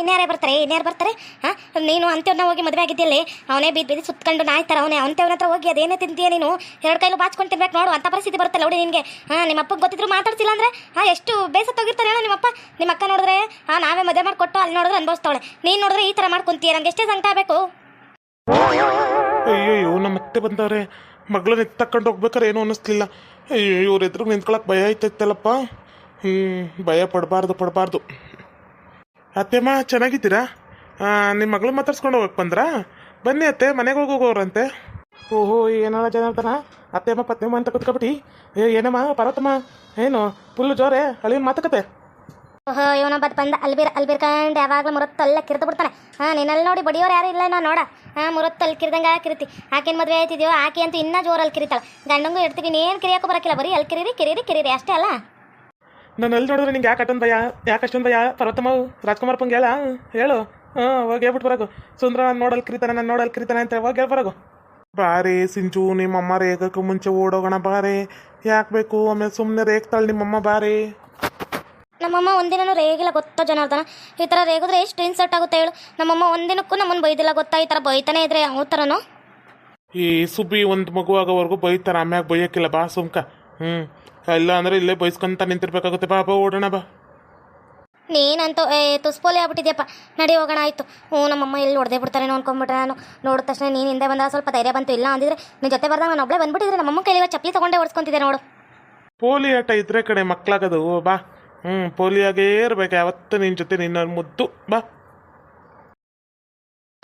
ಇನ್ಯಾರೇ ಬರ್ತಾರೆ, ಇನ್ಯಾರು ಬರ್ತಾರೆ? ಹಾಂ, ನೀನು ಅಂತ್ಯವ್ನ ಹೋಗಿ ಮದುವೆ ಆಗಿದ್ದಲ್ಲಿ ಅವನೇ ಬಿದ್ದು ಬಿದ್ದು ಸುತ್ಕೊಂಡು ನಾಯ್ತಾರೆ ಅವನೇ. ಅಂತ್ಯವ್ನ ಹತ್ರ ಹೋಗಿ ಅದೇನೇ ತಿಂತೀಯ ನೀನು? ಎರಡು ಕೈಲು ಬಾಚ್ಕೊಂಡು ತಿನ್ಬೇಕು ನೋಡು, ಅಂತ ಪರಿಸ್ಥಿತಿ ಬರುತ್ತಲ್ಲ ನೋಡಿ ನಿನಗೆ. ಹಾಂ, ನಿಮ್ಮ ಅಪ್ಪಗೆ ಗೊತ್ತಿದ್ರು ಮಾತಾಡ್ತಿಲ್ಲ ಅಂದ್ರೆ? ಹಾಂ, ಎಷ್ಟು ಬೇಸತ್ತೋಗಿರ್ತಾರೆ ಹೇಳೋ ನಿಮ್ಮಪ್ಪ. ನಿಮ್ಮ ಅಕ್ಕ ನೋಡಿದ್ರೆ, ಹಾಂ, ನಾವೇ ಮದುವೆ ಮಾಡಿಕೊಟ್ಟು ಅಲ್ಲಿ ನೋಡಿದ್ರೆ ಅನ್ಭವಿಸ್ತಾಳೆ ನೀನು ನೋಡಿದ್ರೆ ಈ ಥರ ಮಾಡ್ಕೊಂತೀಯ? ನಂಗೆ ಎಷ್ಟೇ ಸಂಕಟ ಆಗಬೇಕು. ಅಯ್ಯೋ ನಮ್ಮ ಬಂದವ್ರೆ. ಮಗಳನ್ನ ಎತ್ತಕೊಂಡು ಹೋಗ್ಬೇಕಾರೆ ಏನೂ ಅನ್ನಿಸ್ಲಿಲ್ಲ. ಇವ್ರ ಎದುರು ನಿಂತ್ಕೊಳಕ್ಕೆ ಭಯ ಆಯ್ತೈತಲ್ಲಪ್ಪ ಹ್ಞೂ ಭಯ ಪಡಬಾರ್ದು ಪಡಬಾರ್ದು. ಅತ್ತೆಮ್ಮ, ಚೆನ್ನಾಗಿದ್ದೀರಾ? ನಿಮ್ಮ ಮಗಳು ಮಾತಾಡ್ಸ್ಕೊಂಡು ಹೋಗಕ್ಕೆ ಬಂದ್ರಾ? ಬನ್ನಿ ಅತ್ತೆ, ಮನೆಗೆ ಹೋಗೋಗೋರಂತೆ ಓಹೋ ಏನಾರ ಜನಾರ್ದನ? ಅತ್ತೆಮ್ಮ ಪತ್ನಿಮ್ಮ ಅಂತ ಕುತ್ಕೊಬಿಟ್ಟು. ಏ, ಏನಮ್ಮ, ಪರ್ವತಮ್ಮ? ಏನು, ಫುಲ್ಲು ಜೋರೆ? ಅಳಿನ ಮಾತುಕತೆ? ಓಹೋ ಇವನ ಬಂದ ಅಲ್ಬಿರ್ ಅಲ್ಬಿರ್ಕಂಡ್ ಯಾವಾಗಲೂ ಮುರತ್ತಲ್ಲ ಕಿರ್ದು ಬಿಡ್ತಾನೆ. ಹಾಂ ನಿನ್ನಲ್ಲಿ ನೋಡಿ ಬಡಿಯೋರು ಯಾರು ಇಲ್ಲ ನಾ ನೋಡ. ಹಾಂ ಮುರತ್ತಲ್ಲಿ ಕಿರಿದಂಗೆ ಕಿರಿತಿ. ಆಕೆನ್ ಮದುವೆ ಆಯ್ತಿದ್ಯೋ? ಆಕೆ ಅಂತೂ ಇನ್ನೂ ಜೋರಲ್ಲಿ ಕಿರಿತಾಳೆ. ಗಂಡಂಗೂ ಇಡ್ತೀವಿ ಏನು ಕಿರಿಯೋಕೆ ಬರೋಕ್ಕಿಲ್ಲ ಬರೀ ಅಲ್ಲಿ ಕಿರಿರಿ ಕಿರಿರಿ ಕಿರಿರಿ, ಅಷ್ಟೇ ಅಲ್ಲ? ನಾನು ಅಲ್ಲಿ ನೋಡಿದ್ರೆ ನಿಂಗೆ ಯಾಕೆ ಅಷ್ಟೊಂದು ಭಯ? ಯಾಕೆ ಅಷ್ಟೊಂದು ಭಯ? ಪರ್ವತಮ್ಮ, ರಾಜ್ಕುಮಾರ್ ಪಂಗೆ ಹೇಳ ಹೇಳು. ಹಾಂ, ಹೋಗಿ ಹೇಳ್ಬಿಟ್ಟು ಬರೋಗು. ಸುಂದ್ರ ನೋಡಲ್ ಕಿರಿತಾನೆ, ನಾನು ನೋಡಲ್ ಕಿರಿತಾನೆ ಅಂತ ಹೋಗಿ ಹೇಳ್ಬರಗು ಬಾರಿ ಬಾರೆ, ಸಿಂಚು, ನಿಮ್ಮಮ್ಮ ರೇಗಕ್ಕೆ ಮುಂಚೆ ಓಡೋಗೋಣ ಬಾರೆ. ಯಾಕೆ ಬೇಕು? ಆಮೇಲೆ ಸುಮ್ಮನೆ ರೇಗ್ತಾಳೆ ನಿಮ್ಮಮ್ಮ ಬಾರೆ. ನಮ್ಮಮ್ಮ ಒಂದಿನೂ ರೇಗಿಲ್ಲ ಗೊತ್ತಾ ಜನಾರ್ದನ ಈ ಥರ ರೇಗಿದ್ರೆ ಎಷ್ಟು ಇನ್ಸರ್ಟ್ ಆಗುತ್ತೆ ಹೇಳು? ನಮ್ಮಮ್ಮ ಒಂದಿನಕ್ಕೂ ನಮ್ಮನ್ನು ಬೈದಿಲ್ಲ ಗೊತ್ತಾ? ಈ ಥರ ಬೈತಾನೆ ಇದ್ರೆ ಯಾವ ಥರನೋ ಈ ಸುಬ್ಬಿ ಒಂದು ಮಗು ಆಗೋವರೆಗೂ ಬೈತಾರೆ ಆಮ್ಯಾಗ ಬೈಯಕ್ಕಿಲ್ಲ. ಬಾ ಸುಮ್ಕ. ಹ್ಞೂ ಇಲ್ಲ ಅಂದರೆ ಇಲ್ಲೇ ಬೈಸ್ಕೊಂತ ನಿಂತಿರ್ಬೇಕಾಗುತ್ತೆ. ಬಾ ಬಾ ಓಡೋಣ ಬಾ. ನೀನಂತೂ ಏ ತುಸ್ಪೋಲಿ ಆಗ್ಬಿಟ್ಟಿದ್ಯಪ್ಪ. ನಡಿ ಹೋಗೋಣ ಆಯಿತು. ಹ್ಞೂ ನಮ್ಮಮ್ಮ ಇಲ್ಲಿ ಹೊಡೆದೇ ಬಿಡ್ತಾರೇನೋ ಅನ್ಕೊಂಬಿಟ್ರೆ ನಾನು. ನೋಡಿದ ತಕ್ಷಣ ನೀನು ಹಿಂದೆ ಬಂದಾಗ ಸ್ವಲ್ಪ ಧೈರ್ಯ ಬಂತು. ಇಲ್ಲ ಅಂದಿದ್ರೆ ನಿನ್ನ ಜೊತೆ ಬರ್ದಾಗ ನಾನು ಒಬ್ಬಳೇ ಬಂದ್ಬಿಟ್ಟಿದ್ರೆ ನಮ್ಮಮ್ಮ ಕೈಲಿ ಚಪ್ಪಲಿ ತೊಗೊಂಡೇ ಓಡಿಸ್ಕೊಂತಿದ್ದೆ ನೋಡು. ಪೋಲಿ ಆಟ ಇದ್ರೆ ಕಡೆ ಮಕ್ಕಳಾಗೋದು ಬಾ. ಹ್ಞೂ ಪೋಲಿಯಾಗೇ ಇರ್ಬೇಕು ಯಾವತ್ತು ನಿನ್ನ ಜೊತೆ ನಿನ್ನ ಮುದ್ದು. ಬಾ.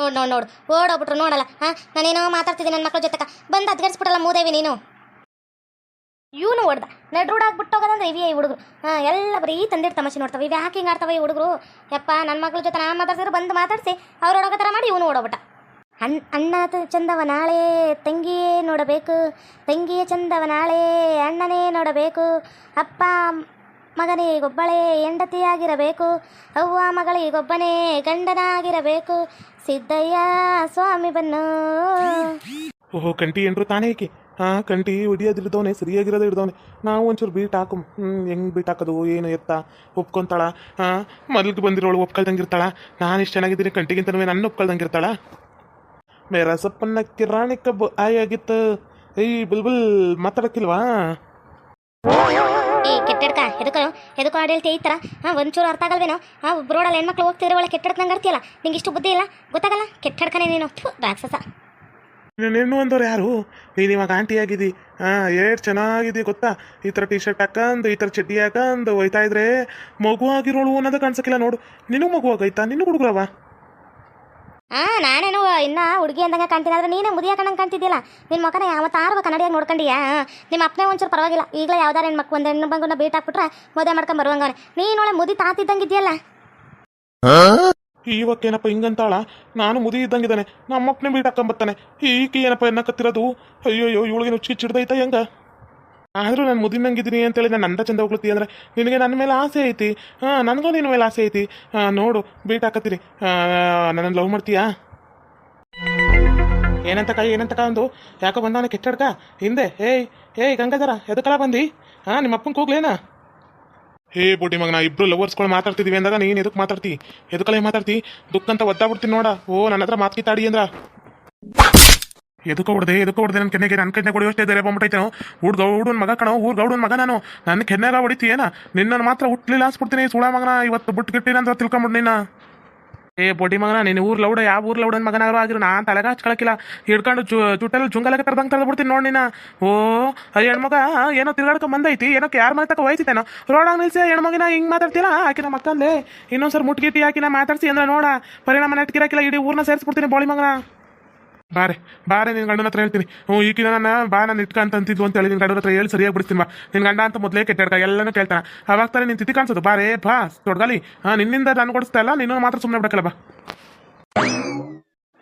ನೋಡ್ ನೋಡ್ ನೋಡ್. ಓಡೋಗ್ಬಿಟ್ರು ನೋಡಲ್ಲ. ಹಾ? ನಾನೇನೋ ಮಾತಾಡ್ತಿದ್ದೆ ನನ್ನ ಮಕ್ಳ ಜೊತೆ ಬಂದು ಅದ್ಗಡ್ಸ್ಬಿಟ್ಟಲ್ಲ ಮೂದೇವಿ ನೀನು. ಇವನು ಹೊಡ್ದ ನಡ್ ರೋಡ್ ಆಗ್ಬಿಟ್ಟೋಗೋದಂದ್ರೆ ಇವಿಯ ಈ ಹುಡುಗರು. ಹಾಂ ಎಲ್ಲ ಬರೀ ತಂದಿಟ್ಟು ತಮಾಷೆ ನೋಡ್ತಾವೆ. ಇವು ಯಾಕೆ ಹಿಂಗೆ ಆಡ್ತಾವೆ ಈ ಹುಡುಗರು? ಯಪ್ಪ ನನ್ನ ಮಕ್ಳ ಜೊತೆ ನಾನು ಮಾತಾಡ್ಸಿದ್ರೆ ಬಂದು ಮಾತಾಡಿಸಿ. ಅವ್ರು ಓಡೋಗೋ ಥರ ಮಾಡಿ ಇವನು ಓಡೋಗ್ಬಿಟ್ಟ. ಅಣ್ಣ ಅಣ್ಣ ಚಂದವ ನಾಳೆ ತಂಗಿಯೇ ನೋಡಬೇಕು. ತಂಗಿಯ ಚಂದವ ನಾಳೆ ಅಣ್ಣನೇ ನೋಡಬೇಕು. ಅಪ್ಪ ಮಗನಿಗೊಬ್ಬಳೇ ಹೆಂಡತಿಯಾಗಿರಬೇಕು. ಅವ್ವ ಮಗಳಿಗೊಬ್ಬನೇ ಗಂಡನಾಗಿರಬೇಕು. ಸಿದ್ದಯ್ಯ, ಸ್ವಾಮಿ ಬನ್ನು. ಓಹೋ ಕಂಟಿ ಏನ್ರು ತಾನೇ ಏಕೆ? ಹಾಂ ಕಂಟಿ ಹಿಡಿಯೋದು ಹಿಡ್ದವನೆ ಸರಿಯಾಗಿರೋದು ಹಿಡ್ದವನೆ ನಾವು ಒಂಚೂರು ಬೀಟ್ ಹಾಕು. ಹ್ಞೂ ಹೆಂಗೆ ಬೀಟ್ ಹಾಕೋದು, ಏನು ಎತ್ತ? ಒಪ್ಕೊಂತಾಳ? ಹಾಂ ಮೊದಲಿಗೆ ಬಂದಿರೋಳು ಒಪ್ಕೊಳ್ದಂಗೆ ಇರ್ತಾಳ ನಾನು ಇಷ್ಟು ಚೆನ್ನಾಗಿದ್ದೀನಿ ಕಂಟಿಗಿಂತ ನನ್ನ ಒಪ್ಕೊಳ್ದಂಗಿರ್ತಾಳ? ಮೇರ ಕಿರಾಣಿ ಕಬ್ಬು ಆಯಾಗಿತ್ತು ಏಯ್, ಬುಲ್ಬುಲ್, ಮಾತಾಡಕ್ಕಿಲ್ವಾ? ಏ ಕೆಟ್ಟಡ್ಕ. ಎದಕ್ಕೋ? ಎದಕ್ಕೋ ಹೇಳ್ತೀಯ ಈ ಥರ ಹಾಂ ಒಂಚೂರು ಅರ್ಥ ಆಗಲ್ವೇನೋ? ಹಾಂ ಒಬ್ರೋಡಲ್ಲಿ ಹೆಣ್ಮಕ್ಳು ಹೋಗ್ತಿದ್ರೆ ಒಳ್ಳೆ ಕೆಟ್ಟಡ್ಕಂಗೆ ಆಡ್ತೀಯಲ್ಲ ನಿಂಗೆ ಇಷ್ಟು ಬುದ್ಧಿ ಇಲ್ಲ? ಗೊತ್ತಾಗಲ್ಲ? ಕೆಟ್ಟಡ್ಕನೇ ನೀನು. ಥು, ರಾಕ್ಷಸ. ನೀನು ಯಾರು? ನೀನು ಇವಾಗ ಆಂಟಿ ಆಗಿದ್ದಿ. ಹಾಂ ಏಟ್ ಚೆನ್ನಾಗಿದ್ದಿ ಗೊತ್ತಾ? ಈ ಥರ ಟಿ ಶರ್ಟ್ ಹಾಕಂದು ಈ ಥರ ಚಡ್ಡಿ ಹಾಕಂದು ಹೋಯ್ತಾ ಇದ್ರೆ ಮಗು ಆಗಿರೋಳು ಅನ್ನೋದು ನೋಡು. ನಿನಗೂ ಮಗು ಆಗೈತಾ? ನಿನ್ನ ಹುಡುಗ್ರವ? ಹಾಂ ನಾನೇನು ಇನ್ನ ಹುಡುಗಿ ಅಂದಂಗೆ ಕಾಣ್ತೀನಿ ಆದ್ರೆ ನೀನೇ ಮುದಿಯ ಕಣ್ಣಂಗೆ ಕಾಣ್ತಿದ್ದಿಲ್ಲ ನಿನ್ನ ಮಕ್ಕನ ಯಾವತ್ತು ಆರ್ವ ಕನ್ನಡಿಯಾಗಿ ನೋಡ್ಕೊಂಡಿಯಾ? ನಿಮ್ಮ ಅಪ್ಪನೇ ಒಂಚೂರು ಪರವಾಗಿಲ್ಲ. ಈಗಲೇ ಯಾವ್ದಾರ ಹೆಣ್ಣು ಮಕ್ಳು ಒಂದು ಹೆಣ್ಣು ಬಂಗನ್ನ ಬೀಟ್ ಹಾಕ್ಬಿಟ್ರೆ ಮದುವೆ ಮಾಡ್ಕೊಂಡು ಬರುವಂಗವನೆ. ನೀನು ಒಳ್ಳೆ ಮುದಿ ತಾತಿದ್ದಂಗೆ ಇದೆಯಲ್ಲ ಇವಕ್ಕೇನಪ್ಪ ಹಿಂಗಂತಾಳ? ನಾನು ಮುದಿ ಇದ್ದಂಗಿದ್ದಾನೆ. ನಮ್ಮಪ್ಪನೇ ಬೀಟ್ ಹಾಕೊಂಬತ್ತಾನೆ ಈಕೆ ಏನಪ್ಪ ಎನ್ನಕತ್ತಿರೋದು ಅಯ್ಯೋ ಇವಳಿಗೆ ನುಚ್ಚಿ ಚಿಡ್ದೈತ ಹೆಂಗ? ಆದರೂ ನಾನು ಮುದಿನಂಗಿದ್ದೀನಿ ಅಂತೇಳಿ ನಾನು ನಂದ ಚಂದ ಹೋಗ್ಲತ್ತಿ ಅಂದ್ರೆ ನಿನಗೆ ನನ್ನ ಮೇಲೆ ಆಸೆ ಐತಿ. ಹಾಂ, ನನಗೂ ನಿನ್ನ ಮೇಲೆ ಆಸೆ ಐತಿ. ನೋಡು, ಬೀಟ್ ಹಾಕತ್ತೀರಿ. ನನ್ನ ಲವ್ ಮಾಡ್ತೀಯಾ? ಏನಂತ ಕೈ, ಏನಂತ ಒಂದು ಯಾಕೋ ಬಂದವನ ಕೆಟ್ಟಡ್ಕ? ಹಿಂದೆ, ಏಯ್ ಏಯ್, ಗಂಗಾಧರ, ಎದಕ್ಕಲ್ಲ ಬಂದಿ? ಹಾಂ ನಿಮ್ಮ ಅಪ್ಪನ ಕೂಗ್ಲೇನಾ? ಹೇ ಬಿಡಿ ಮಗ ನಾ ಇಬ್ರು ಲವರ್ಸ್ಗಳು ಮಾತಾಡ್ತಿದೀವಿ ಅಂದಾಗ ನೀನು ಎದಕ್ಕೆ ಮಾತಾಡ್ತಿ? ಎದಕ್ಕಲ್ಲ ಮಾತಾಡ್ತಿ? ದುಃಖ ಅಂತ ಒದ್ದಾಬಿಡ್ತೀನಿ ನೋಡ. ಓ ನನ್ನ ಹತ್ರ ಮಾತಾಡಿ ಅಂದ್ರ. ಎದಕ್ಕೆ ಹೊಡ್ದೆ ಎದಕ್ಕೆ ಹೊಡ್ದೆ ನನ್ನ ಕೆನ್ನೆಗೆ ನನ್ನ ಕೆನ್ನೆ ಹೊಡಿಯೋಷ್ಟೇ ಧೈರ್ಯ ಬಂದ್ಬಿಟ್ಟೈತೆ ಹುಡ್ಗ ಹುಡುಗನ ಮಗ ಕಣ, ಊರ್ ಗೌಡನ್ ಮಗ ನಾನು. ನನ್ನ ಕೆನ್ನೆಗ ಹೊಡಿತೀಯೇನ? ಏನ ನಿನ್ನ ಮಾತ್ರ ಹುಟ್ಲಿಲ್ಲ ಅನ್ಸ್ಬಿಡ್ತೀನಿ, ಸುಳ ಮಗನ, ಇವತ್ತು ಬಿಟ್ಟು ಗಿಟ್ಟಿನ ಅಂತ ತಿಳ್ಕೊಂಬಿಡ್ ನಿನ್ನ ಏ ಬೊಡಿ ಮಗನ ನಿನ್ನ ಊರ್ ಲೌಡ, ಯಾವ ಊರ್ ಲೌಡನ್ ಮಗನಾದ್ರು ಆಗಿರು, ನಾನು ತಲೆಗೆ ಹಚ್ಕೊಳಕಿಲ್ಲ. ಹಿಡ್ಕೊಂಡು ಜು ಜುಟ್ಟಲ್ಲಿ ಜುಂಗಲಕ್ಕೆ ತರದಂಗೆ ತರದು ಬಿಡ್ತೀನಿ ನೋಡಿ ನೀನು. ಓ ಹೆಣ್ಮಗ, ಏನೋ ತಿರ್ಗಾಡ್ಕೊಂಡ್ ಬಂದೈತಿ, ಏನೋ ಯಾರ ಮನೆ ತಕ ಹೋಯ್ತಿತ್ತೇನೋ ರೋಡಾಗ ನಿಲ್ಸಿ, ಹೆಣ್ಮಗಿನ ಹಿಂಗೆ ಮಾತಾಡ್ತೀರಾ ಆಕಿನ ಮಕ್ಕಂದೆ ಇನ್ನೊಂದ್ಸರಿ ಮುಟ್ಗಿಟ್ಟಿ ಆಕಿನ ಮಾತಾಡ್ಸಿ ಅಂದ್ರೆ ನೋಡ, ಪರಿಣಾಮ ನೆಟ್ಕಿರಾಕಿಲ್ಲ ಇಡೀ ಊರ್ನ ಸೇರಿಸ್ಬಿಡ್ತೀನಿ ಬೋಳಿ ಮಗನ. ಬಾರೆ ಬಾರೆ ನಿನ್ನ ಗಂಡನ ಹತ್ರ ಹೇಳ್ತೀನಿ. ಹ್ಞೂ ಈಗಿನ ನನ್ನ ಬಾ, ನಾನು ಇಟ್ಕಂತ ಅಂತಿದ್ವು ಅಂತ ಹೇಳಿ ನಿನ್ನ ಗಂಡನ ಹತ್ರ ಹೇಳಿ ಸರಿಯಾಗಿ ಬಿಡ್ತೀನಿ ಬಾ. ನಿನ್ನ ಗಂಡ ಅಂತ ಮೊದಲೇ ಕೆಟ್ಟ ಎಲ್ಲನೂ ಕೇಳ್ತಾನೆ. ಅವಾಗ ತಾನೇ ನಿನ್ನ ತಿಥಿ ಕಾಣಿಸೋದು. ಬಾರೇ, ಬಾ ತೊಡ್ಗಲಿ ಹಾಂ, ನಿನ್ನಿಂದ ನಾನು ಕೊಡಿಸ್ತಾ ಇಲ್ಲ, ನೀನು ಮಾತ್ರ ಸುಮ್ಮನೆ ಬಿಡಕಲ್ಲ ಬಾ.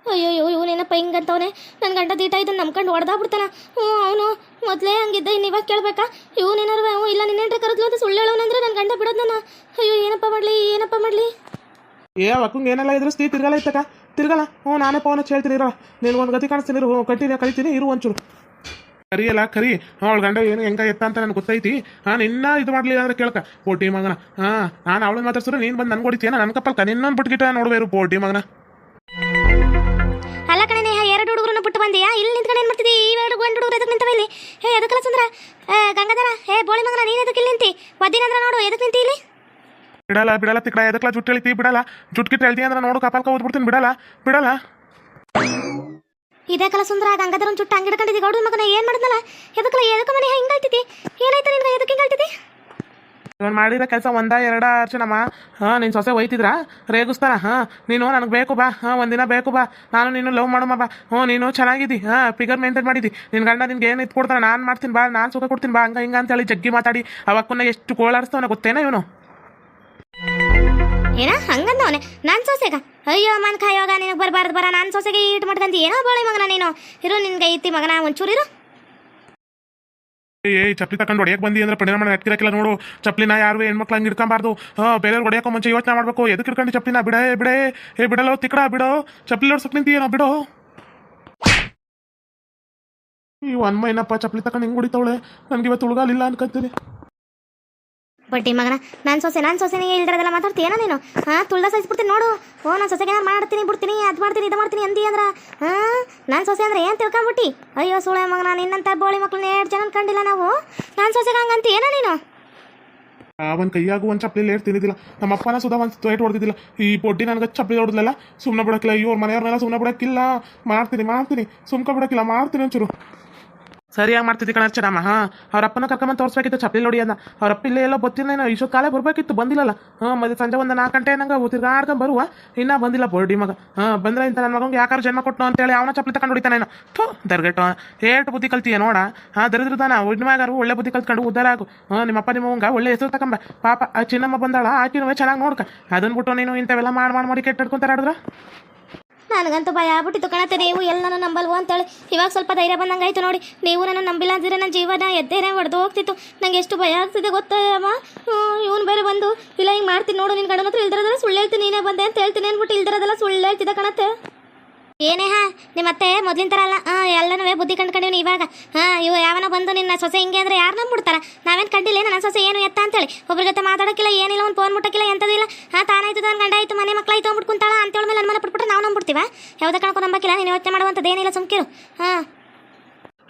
ಅಯ್ಯೋ ಇವನೇನಪ್ಪ ಹಿಂಗಂತವನೆ? ನನ್ನ ಗಂಡ ದೀಟ ಇದನ್ನ ನಂಬ್ಕೊಂಡು ಹೊಡೆದಾಗ್ಬಿಡ್ತಾನ ಹ್ಞೂ, ಅವನು ಮೊದಲೇ ಹಂಗಿದ್ದ ಇನ್ನು ಇವಾಗ ಕೇಳಬೇಕಾ? ಇವನೇನಾರು ಇಲ್ಲ ನಿನ್ನೆಂಟ್ರೆ ಕರೆದ್ಲು ಅಂತ ಸುಳ್ಳು ಹೇಳೋನಂದ್ರೆ ನನ್ನ ಗಂಡ ಬಿಡೋದು ನಾನು. ಅಯ್ಯೋ, ಏನಪ್ಪ ಮಾಡಲಿ ಏನಪ್ಪ ಮಾಡಲಿ? ಏ ಅಕ್ಕಂಗೆ ಏನೆಲ್ಲ ಎದುರಿಸ್ತಿ ತಿರ್ಗಲ್ಲ ಇತ್ತಕ ತಿರ್ಗಲ್ಲ ಹ್ಞೂ, ನಾನೇ ಪವನ ಹಚ್ಚಿ ಹೇಳ್ತೀನಿ, ಇರೋ. ನೀನು ಒಂದು ಗತಿ ಕಾಣಿಸ್ತೀನಿ, ಇರು. ಕಟ್ಟಿನ ಕಳಿತೀನಿ ಇರು ಒಂಚೂರು. ಕರಿಯಲ್ಲ ಕರಿ. ಅವಳ ಗಂಡ ಏನು ಹೆಂಗ ಎತ್ತ ಅಂತ ನನಗೆ ಗೊತ್ತೈತಿ. ಹಾಂ, ನಿನ್ನ ಇದು ಮಾಡ್ಲಿಲ್ಲ ಅಂದ್ರೆ ಕೇಳಕ. ಪೋಟಿ ಮಗನ. ಹಾ, ನಾನು ಅವಳನ್ನ ಮಾತಾಡ್ಸಿದ್ರೆ ನೀನು ಬಂದು ನನ್ಗೆ ಹೊಡಿತೀಯ? ನನ್ನ ಕಪ್ಪಲ್ಕ. ನಿನ್ನೊಂದು ಬಿಟ್ಗಿಟ್ಟ ನೋಡ್ಬೇರು ಪೋಟಿ ಮಗನ. ಅಲ್ಲ ಕಣೆ ಎರಡು ಹುಡುಗರನ್ನ ಬಿಟ್ಟು ಬಂದಿಯಾ? ಇಲ್ಲಿ ನಿಂತ್ಕೊಂಡು ಏನು ಮಾಡ್ತಿದ್ದಿ? ಈ ಎರಡು ಗಂಡು ಹುಡುಗರು ಎದಕ್ಕೆ ನಿಂತವ ಇಲ್ಲಿ? ಹೇ, ಎದಕ್ಕಲ್ಲ ಚಂದ್ರ ಗಂಗಾಧರ? ಹೇ ಬೋಳಿ ಮಗನ, ನೀನು ಎದಕ್ಕೆ ಇಲ್ಲಿ ನಿಂತಿ? ಒದ್ದಿನಂದ್ರ ನೋಡು ಎದಕ್ಕೆ ನಿಂತಿ ಇಲ್ಲಿ? ಬಿಡಲ್ಲ ಬಿಡಲ್ಲ ತಿಕ್ಕಡ ಎದಕ್ಲ ಜುಟ್ಟು ಹೇಳ್ತಿ ಬಿಡಲ್ಲ. ಜುಟ್ ಕಿಟ್ಟು ಹೇಳ್ತಿ ಅಂದ್ರೆ ನೋಡು ಕಪಾಲ್ಕ ಓದ್ಬಿಡ್ತೀನಿ ಬಿಡಲ್ಲ ಬಿಡಲ್ಲ. ಇದೇ ಕಲ ಸುಂದರ ಗಂಗಾಧರ ಒಂದು ಚುಟ್ಟು ಅಂಗಿಡ್ಕೊಂಡಿದ್ದಿ ಗೌಡ ಮಗನ ಏನು ಮಾಡಿದ್ನಲ್ಲ ಎದಕ್ಕಲ್ಲ ಎದಕ್ಕೆ ಮನೆ ಹಿಂಗಾಯ್ತಿದ್ದಿ ಏನಾಯ್ತು ನಿನ್ಗೆ? ಎದಕ್ಕೆ ಹಿಂಗಾಯ್ತಿದ್ದಿ ಇವನ್ ಮಾಡಿರೋ ಕೆಲಸ ಒಂದ ಎರಡ ಅರ್ಚನಮ್ಮ ಹಾ ನಿನ್ ಸೊಸೆ ಒಯ್ತಿದ್ರ? ರೇಗಿಸ್ತಾರ? ಹಾ. ನೀನು ನನಗೆ ಬೇಕು ಬಾ. ಹಾ ಒಂದಿನ ಬೇಕು ಬಾ. ನಾನು ನೀನು ಲವ್ ಮಾಡಮ್ಮ ಬಾ. ಹ್ಞೂ ನೀನು ಚೆನ್ನಾಗಿದ್ದಿ. ಹಾ ಫಿಗರ್ ಮೇಂಟೈನ್ ಮಾಡಿದ್ದಿ. ನಿನ್ ಗಂಡ ನಿನ್ಗೆ ಏನು ಇತ್ತು ಕೊಡ್ತಾನೆ ನಾನು ಮಾಡ್ತೀನಿ ಬಾ. ನಾನು ಸುಖ ಕೊಡ್ತೀನಿ ಬಾ. ಹಂಗ ಹಿಂಗ ಅಂತೇಳಿ ಜಗ್ಗಿ ಮಾತಾಡಿ ಅವಕ್ಕನ್ನ ಎಷ್ಟು ಕೋಳಾಡಿಸ್ತವನ ಗೊತ್ತೇನ ಇವನು? ಏನ? ಹಂಗಂದವನೆ ನನ್ನ ಸೊಸೆಗ. ಅಯ್ಯೋ ಮನ್ ಕಾಯೋಗ ನಿನಗೆ ಬರಬಾರ್ದು ಬರ. ನಾನು ಸೊಸೆಗೆ ಈಟ್ ಮಾಡ್ಕಂತ. ಏನೋ ಬೋಳಿ ಮಗನ ನೀನು. ಇರು ನಿನ್ಗೆ ಐತಿ ಮಗನ ಒಂಚೂರು ಇರು. ಏ ಚಪ್ಪಲಿ ತಕೊಂಡು ಹೊಡೆಯಕ್ಕೆ ಬಂದಿ ಅಂದ್ರೆ ಪರಿಣಾಮ ಮಾಡಿ ಹತ್ತಿರಕ್ಕಿಲ್ಲ ನೋಡು. ಚಪ್ಪಲಿನ ಯಾರು ಹೆಣ್ಮಕ್ಳು ಹಂಗೆ ಹಿಡ್ಕೊಂಬಾರ್ದು. ಹಾಂ, ಬೇರೆಯವ್ರು ಹೊಡೆಯಕ್ಕೆ ಮುಂಚೆ ಯೋಚನೆ ಮಾಡ್ಬೇಕು. ಎದಕ್ಕೆ ಇಟ್ಕೊಂಡು ಚಪ್ಪಲಿನ? ಬಿಡೇ ಬಿಡೇ. ಏ ಬಿಡಲ್ಲ ತಿಕ್ಕಡ ಬಿಡೋ. ಚಪ್ಪಲಿ ಹೊಡ್ಸಕ್ ನಿಂತೀಯನೋ ಬಿಡೋ. ಈ ಒನ್ ಮೈನಪ್ಪ, ಚಪ್ಪಲಿ ತಕೊಂಡು ಹಿಂಗೆ ಹೊಡಿತಾವಳೆ. ನನಗೆ ಇವತ್ತು ಉಳ್ಗಾಲಿಲ್ಲ ಅನ್ಕೊಂತೀನಿ ಬಡ್ಡಿ ಮಗನ. ನನ್ನ ಸೊಸೆ ನನ್ನ ಸೊಸೆನೇ ಇಲ್ದಿರೋದೆಲ್ಲ ಮಾತಾಡ್ತೀಯನ ನೀನು? ಹಾಂ, ತುಳ್ದ ಸಹಿಸ್ಬಿಡ್ತೀನಿ ನೋಡು. ಓ ನನ್ನ ಸೊಸೆಗೆ ನಾನು ಮಾಡ್ತೀನಿ ಬಿಡ್ತೀನಿ, ಅದು ಮಾಡ್ತೀನಿ, ಇದು ಮಾಡ್ತೀನಿ ಅಂದಿ ಅಂದ್ರೆ? ಹಾಂ ನನ್ನ ಸೊಸೆ ಅಂದ್ರೆ ಏನು ತಿಳ್ಕೊಂಬಿಟ್ಟಿ? ಅಯ್ಯೋ, ಸುಳೆ ಮಗನ, ನಿನ್ನಂತ ಬೋಳಿ ಮಕ್ಳನ್ನ ಎರಡು ಜನ ಕಂಡಿಲ್ಲ ನಾವು. ನನ್ನ ಸೊಸೆಗೆ ಹಂಗಂತ, ಏನೋ ನೀನು? ಅವನ ಕೈಯಾಗು ಒಂದು ಚಪ್ಪಲಿ ಲೇಟ್ ತಿಂದಿದ್ದಿಲ್ಲ. ನಮ್ಮ ಅಪ್ಪನ ಸುಧಾ ಒಂದು ಏಟ್ ಹೊಡೆದಿದ್ದಿಲ್ಲ. ಈ ಪೊಡ್ಡಿ ನನಗೆ ಚಪ್ಪಲಿ ಹೊಡೆದಿಲ್ಲ ಸುಮ್ಮನೆ ಬಿಡಕ್ಕಿಲ್ಲ. ಇವ್ರ ಮನೆಯವ್ರನ್ನೆಲ್ಲ ಸುಮ್ಮನೆ ಬಿಡಕ್ಕಿಲ್ಲ. ಮಾಡ್ತೀನಿ ಮಾಡ್ತೀನಿ. ಸುಮ್ಕ ಬಿಡಕ್ಕಿಲ್ಲ, ಮಾಡ್ತೀನಿ ಒಂಚೂರು. ಸರಿಯಾಗಿ ಮಾಡ್ತಿದ್ದಿ ಕಣ ಚೆನ್ನಮ್ಮ ಹಾಂ. ಅವ್ರ ಅಪ್ಪನ ಕರ್ಕೊಂಬಂದು ತೋರಿಸ್ಬೇಕಿತ್ತು, ಚಪ್ಪಲಿ ನೋಡಿ ಅಂದ. ಅವ್ರ ಅಪ್ಪಿಲ್ಲ ಇಲ್ಲೇ ಎಲ್ಲ ಗೊತ್ತಿಲ್ಲ ಇಷ್ಟು ಕಾಲೇ ಬರಬೇಕಿತ್ತು, ಬಂದಿಲ್ಲಲ್ಲ. ಹಾಂ, ಮತ್ತೆ ಸಂಜೆ ಒಂದು ನಾಲ್ಕು ಗಂಟೆ ನಂಗೆ ತಿರ್ಗಾಡ್ಕೊಂಡು ಬರುವ. ಇನ್ನೂ ಬಂದಿಲ್ಲ ಬೋರ್ಡಿ ಮಗ. ಹಾಂ, ಬಂದ್ರೆ ಇಂಥ ನನ್ನ ಮಗಂಗೆ ಯಾಕಾರ ಜನ್ಮ ಕೊಟ್ಟು ಅಂತೇಳಿ ಅವನ ಚಪ್ಪಲಿ ತಗೊಂಡು ಹೊಡಿತಾನೇನೋ ಥೂ, ದರ್ಗಟ್ಟು ಏಟು ಬುದ್ಧಿ ಕಲ್ತೀಯ ನೋಡ. ಹಾಂ ದರಿದ್ರದಾನ ಒಡ್ಮಾಗಾರು ಒಳ್ಳೆ ಬುದ್ಧಿ ಕಲ್ತ್ಕೊಂಡು ಉದ್ದಾರ ಆಗು. ಹಾಂ ನಿಮ್ಮಪ್ಪ ನಿಮ್ಮವಂಗ ಒಳ್ಳೆ ಹೆಸರು ತಕೊಂಬ. ಪಾಪ, ಆ ಚಿನ್ನಮ್ಮ ಬಂದಾಳ, ಆಕಿನೂ ಚೆನ್ನಾಗಿ ನೋಡ್ಕ. ಅದನ್ನ ಬಿಟ್ಟು ನೀನು ಇಂಥವೆಲ್ಲ ಮಾಡಿ ಮಾಡಿ ಮಾಡಿ ಕೆಟ್ಟಿಡ್ಕೊಂತಾರ ಆಡಿದ್ರ ನನಗಂತೂ ಭಯ ಆಗ್ಬಿಟ್ಟಿತ್ತು ಕಣತೆ ನೀವು ಎಲ್ಲ ನನ್ನ ಅಂತ ಅಂತೇಳಿ. ಇವಾಗ ಸ್ವಲ್ಪ ಧೈರ್ಯ ಬಂದಂಗಾಯ್ತು ನೋಡಿ. ನೀವು ನನ್ನ ನಂಬಿಲ್ಲ ಅಂದ್ರೆ ನನ್ನ ಜೀವನ ಎದ್ದೇನೆ ಹೊಡೆದು ಹೋಗ್ತಿತ್ತು. ನಂಗೆ ಎಷ್ಟು ಭಯ ಆಗ್ತಿದೆ ಗೊತ್ತಮ್ಮ ಇವನು ಬೇರೆ ಬಂದು, ಇಲ್ಲ, ಹಿಂಗೆ ಮಾಡ್ತೀನಿ ನೋಡು ನಿನ್ನ ಗಂಡನ ಹತ್ರ ಸುಳ್ಳು ಹೇಳ್ತೀನಿ, ನೀನೇ ಬಂದೆ ಅಂತ ಹೇಳ್ತೀನಿ ಅಂದ್ಬಿಟ್ಟು ಇಲ್ದಿರೋದೆಲ್ಲ ಸುಳ್ಳು ಹೇಳ್ತಿದ್ದೆ ಕಣತೆ ಏನೇ ಹಾ ನಿಮ್ಮ ಅತ್ತೆ ಮೊದ್ಲಿನ ಥರ ಅಲ್ಲ. ಹಾಂ, ಎಲ್ಲನೂ ಬುದ್ಧಿ ಕಂಡ್ಕೊಂಡಿವ್ನು ಇವಾಗ. ಹಾಂ, ಇವು ಯಾವನೋ ಬಂದು ನಿನ್ನ ಸೊಸೆ ಹಿಂಗೆ ಅಂದ್ರೆ ಯಾರು ನಂಬಿಡ್ತಾರ ನಾವೇನು ಕಂಡಿಲ್ಲ ನನ್ನ ಸೊಸೆ ಏನು ಎತ್ತ ಅಂತೇಳಿ. ಒಬ್ರ ಜೊತೆ ಮಾತಾಡೋಕ್ಕಿಲ್ಲ, ಏನಿಲ್ಲ, ಒಂದು ಫೋನ್ ಮುಟ್ಟಕ್ಕಿಲ್ಲ ಎಂಥದಿಲ್ಲ ಹಾಂ, ತಾನಾಯ್ತು ನನ್ನ ಗಂಡ ಆಯ್ತು, ಮನೆ ಮಕ್ಕಳಾಯ್ತು ಅಂದ್ಬಿಟ್ಟು ಕುಂತಾಳ ಅಂತೇಳಿ. ನಾವು ಯಾವುದೇ ಕಣಕ್ಕೂ ನಂಬಕ್ಕಿಲ್ಲ ನೀನು ಯೋಚನೆ ಮಾಡುವಂಥದ್ದು ಏನಿಲ್ಲ ಸುಮ್ಕಿರು ಹಾಂ.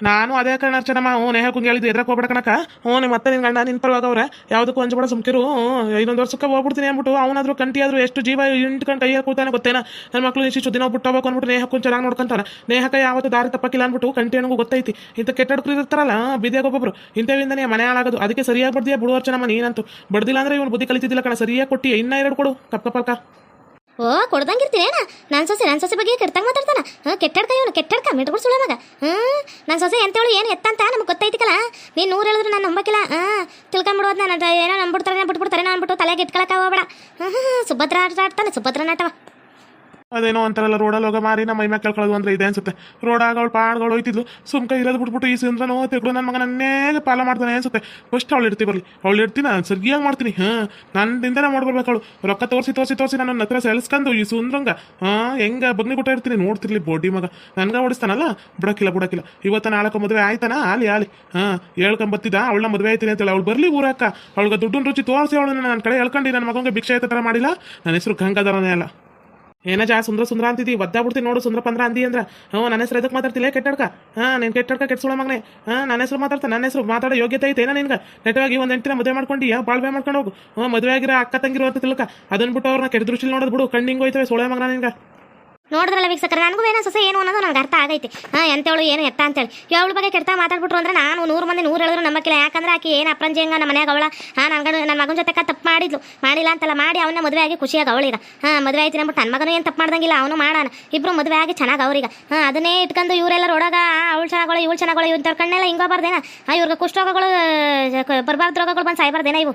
ನಾನು ಅದೇ ಕಾರಣ ಅರ್ಚನಮ್ಮ ಹ್ಞೂ ನೇಹಕ್ಕಂಗೆ ಹೇಳಿದ್ದು ಎದ್ರಕ್ಕೆ ಹೋಗ್ಬೇಡ ಕಣಕ ಹ್ಞೂ ನಿಮ್ಮ ಮತ್ತೆ ನಿನ್ನ ಗಂಡ ನಿನ್ನ ಪರವಾಗ ಅವ್ರೆ. ಯಾವುದಕ್ಕೂ ಅಂಜಬೇಡ ಸುಮ್ಕಿರು ಇನ್ನೊಂದು ವರ್ಷಕ್ಕೆ ಹೋಗ್ಬಿಡ್ತೀನಿ ಅಂದ್ಬಿಟ್ಟು ಅವನಾದ್ರೂ ಕಂಟಿ ಆದ್ರೂ ಎಷ್ಟು ಜೀವ ಎಂಟು ಗಂಟೆ ಕೈಯಲ್ಲಿ ಕೂತಾನೆ ಗೊತ್ತೇನ? ನನ್ನ ಮಕ್ಕಳು ಇಷ್ಟು ದಿನ ಬಿಟ್ಟು ಹೋಗ್ಬೇಕು ಅಂದ್ಬಿಟ್ಟು ನೇಹಕ್ಕೂ ಚೆನ್ನಾಗಿ ನೋಡ್ಕೊಂತಾರ ನೇಹಕ್ಕೆ ಯಾವತ್ತು ದಾರಿ ತಪ್ಪಕ್ಕಿಲ್ಲ ಅಂದ್ಬಿಟ್ಟು ಕಂಟಿ ನನಗೂ ಗೊತ್ತೈತಿ. ಇಂಥ ಕೆಟ್ಟ ಇರ್ತಾರಲ್ಲ, ಬಿದಿಯಾಗ ಒಬ್ಬೊಬ್ರು. ಇಂಥವಿಂದನೇ ಮನೆ ಹಾಳಾಗೋದು. ಅದಕ್ಕೆ ಸರಿಯಾಗಿ ಬಡ್ದಿಯಾ ಬಿಡುವ ಅರ್ಚನಮ್ಮ ನೀನಂತೂ. ಬಡ್ದಿಲ್ಲ ಅಂದ್ರೆ ಇವನು ಬುದ್ಧಿ ಕಲಿತಿದ್ದಿಲ್ಲ ಕಣ. ಸರಿಯಾಗಿ ಕೊಟ್ಟಿ ಇನ್ನ ಎರಡು ಕೊಡು. ಕಪ್ಪ ಕಪ್ಪಲ್ಕ ಓ ಕೊಡ್ದಂಗಿರ್ತೀನೇನ ನನ್ನ ಸೊಸೆ ನನ್ನ ಸೊಸೆ ಬಗ್ಗೆ ಕೆಟ್ಟಂಗೆ ಮಾತಾಡ್ತಾನ? ಹಾಂ ಇವನು, ಕೆಟ್ಟಡ್ಕ ಮಿಟ್ಬಿಡ್ ಸುಳ್ಳ ಮಗ ಹ್ಞೂ ನನ್ನ ಸೊಸೆ ಎಂತೇಳು ಏನು ಎತ್ತಂತ ನಮ್ಗೆ ಗೊತ್ತೈತಿಕಲ್ಲ ನೀನು ನೂರು ಹೇಳಿದ್ರು ನಾನು ನಂಬಕ್ಕಿಲ್ಲ ಹಾಂ ತಿಳ್ಕೊಂಬಿಡೋದು ನಾನು ಏನೋ ನಂಬಿಡ್ತಾರೆ ಬಿಟ್ಬಿಡ್ತಾರೆ ನಾನು ಬಿಟ್ಟು ತಲೆಗೆ ಇಟ್ಕೊಳಕ್ಕೆ ಹೋಗ್ಬೇಡ ಹ್ಞೂ ಹ್ಞೂ ಸುಭದ್ರ ಆಟ ಆಡ್ತಾನೆ, ಸುಭದ್ರ ನಾಟವ. ಅದೇನೋ ಅಂತಾರಲ್ಲ ರೋಡಲ್ಲಿ ಹೋಗೋ ಮಾರಿ ನಮ್ಮ ಮೈಮ್ಯಾಗ ಕೇಳ್ಕೊಳ್ಳೋದು ಅಂದ್ರೆ ಇದೆ ಅನ್ಸುತ್ತೆ. ರೋಡಾಗ ಅವಳು ಪಾಡ್ಗಳು ಹೋಯ್ತಿದ್ಲು, ಸುಮ್ಕ ಇರೋದು ಬಿಟ್ಬಿಟ್ಟು ಈ ಸಿಂದ್ರನೋ ತೆಗ್ದು ನನ್ನ ಮಗ ನನ್ನೇ ಪಾಲ ಮಾಡ್ತಾನೆ ಅನ್ಸುತ್ತೆ. ಫಸ್ಟ್ ಅವಳು ಇಡ್ತಿ ಬರಲಿ. ಅವಳು ಇಡ್ತೀನಿ, ನಾನು ಸರಿಯಾಗಿ ಮಾಡ್ತೀನಿ, ಹಾಂ. ನನ್ನಿಂದನೇ ಮಾಡ್ಕೊಳ್ಬೇಕು ಅವಳು. ರೊಕ್ಕ ತೋರಿಸಿ ತೋರಿಸಿ ತೋರಿಸಿ ನನ್ನ ಹತ್ರ ಸೆಲ್ಸ್ಕೊಂಡು ಈ ಸುಂದ್ರಂಗ, ಹಾಂ, ಹೆಂಗ ಬಗ್ನಿ ಬಿಟ್ಟ ಇರ್ತೀನಿ ನೋಡ್ತಿರ್ಲಿ ಬೋಡಿ ಮಗ. ನನ್ಗ ಓಡಿಸ್ತಾನಲ್ಲ? ಬಿಡಕ್ಕಿಲ್ಲ ಬಿಡಕ್ಕಿಲ್ಲ ಇವತ್ತ ನಾಳಕ ಮದುವೆ ಆಯ್ತಾನ? ಆಲಿ ಆಲಿ. ಹಾಂ ಹೇಳ್ಕೊಂಬತ್ತಿದ್ದ ಅವಳನ್ನ ಮದುವೆ ಆಯ್ತೀನಿ ಅಂತೇಳಿ ಅವಳು ಬರಲಿ ಊರಕ್ಕ. ಅವಳಿಗೆ ದುಡ್ಡು ರುಚಿ ತೋರಿಸಿ ಅವಳನ್ನ ನನ್ನ ಕಡೆ ಹೇಳ್ಕೊಂಡು ನನ್ನ ಮಗಂಗೆ ಭಿಕ್ಷೆ ಆಯ್ತ ಥರ ಮಾಡಿಲ್ಲ. ನನ್ನ ಹೆಸರು ಗಂಗಾಧರನೇ ಅಲ್ಲ. ಏನ ಜಾ ಸುಂದ್ರ ಸುಂದ್ರ ಅಂತಿದ್ದಿ ಒದ್ದಾಬಿಡ್ತೀನಿ ನೋಡು ಸುಂದ್ರ ಪಂದ್ರ ಅಂದಿ ಅಂದ್ರ. ಹ್ಞೂ, ನನ್ನ ಹೆಸರು ಎದಕ್ಕೆ ಮಾತಾಡ್ತಿಲ್ಲ ಕೆಟ್ಟಡ್ಕ ಹಾ, ನೀನು ಕೆಟ್ಟಡ್ಕ ಕೆಟ್ಸೋಳ ಮಗನೆ. ಹಾ, ನನ್ನ ಹೆಸರು ಮಾತಾಡ್ತಾ, ನನ್ನ ಹೆಸರು ಮಾತಾಡೋ ಯೋಗ್ಯತೆ ಐತೇನ ನಿನ್ಗೆ? ನೆಟ್ಟವಾಗಿ ಒಂದು ಎಂಟಿನ ಮದುವೆ ಮಾಡ್ಕೊಂಡು ಬಾಳ್ವೆ ಮಾಡ್ಕೊಂಡು ಹೋಗು. ಹ್ಞೂ, ಮದುವೆ ಆಗಿರೋ ಅಕ್ಕ ತಂಗಿರೋ ಅಂತ ತಿಳ್ಕ. ಅದನ್ ಬಿಟ್ಟು ಅವ್ರನ್ನ ಕೆಟ್ಟ ದೃಷ್ಟಿಲಿ ನೋಡೋದು ಬಿಡು. ಕಣ್ಣಿಂಗ್ ಹೋಯ್ತವೆ ಸೋಳೆ ಮಗನ ನಿನ್ಗೆ. ನೋಡಿದ್ರಲ್ಲ ವೀಕ್ಷಕರ ನನಗೂ ಏನೋ ಸೊಸೆ ಏನು ಅನ್ನೋದು ನನಗೆ ಅರ್ಥ ಆಗೈತಿ ಹಾಂ ಎಂತೇಳು ಏನು ಎತ್ತ ಅಂತೇಳಿ ಇವಳ ಬಗ್ಗೆ ಕೆಟ್ಟ ಮಾತಾಡ್ಬಿಟ್ರು ಅಂದ್ರೆ ನಾನು ನೂರು ಮಂದಿ ನೂರು ಹೇಳಿದ್ರು ನಂಬಕ್ಕಿಲ್ಲ ಯಾಕಂದ್ರೆ ಆಕಿ ಏನು ಅಪ್ರಂಜಿ ಹಂಗ ನಮ್ಮ ಮನೆಯಾಗ ಅವಳ ಹಾಂ ನನ್ನ ನನ್ನ ಮಗನ ಜೊತೆ ತಪ್ಪು ಮಾಡಿದ್ಲು ಮಾಡಿಲ್ಲ ಅಂತಲ್ಲ ಮಾಡಿ ಅವನ ಮದುವೆ ಆಗಿ ಖುಷಿಯಾಗಿ ಅವಳೀಗ ಹಾಂ ಮದುವೆ ಆಯ್ತು ಅಂದ್ಬಿಟ್ಟು ನನ್ನ ಮಗನೂ ಏನು ತಪ್ಪು ಮಾಡ್ದಂಗಿಲ್ಲ ಅವನು ಮಾಡೋಣ ಇಬ್ಬರು ಮದುವೆ ಆಗಿ ಚೆನ್ನಾಗಿ ಅವ್ರಿಗೆ ಹಾಂ ಅದನ್ನೇ ಇಟ್ಕೊಂಡು ಇವರೆಲ್ಲ ರೋಡಾಗ ಅವಳು ಚೆನ್ನಾಗಳು ಇವಳು ಚೆನ್ನಾಗಳು ಇವ್ನ ತರ್ಕಣ್ಣೆಲ್ಲ ಹಿಂಗೋಬಾರ್ದೇನ ಹಾಂ ಇವ್ರಿಗೆ ಕುಷ್ಠರೋಗಗಳು ಬರಬಾರ್ದು ರೋಗಗಳು ಬಂದು ಸಾಯ್ಬಾರ್ದೇನ ಇವು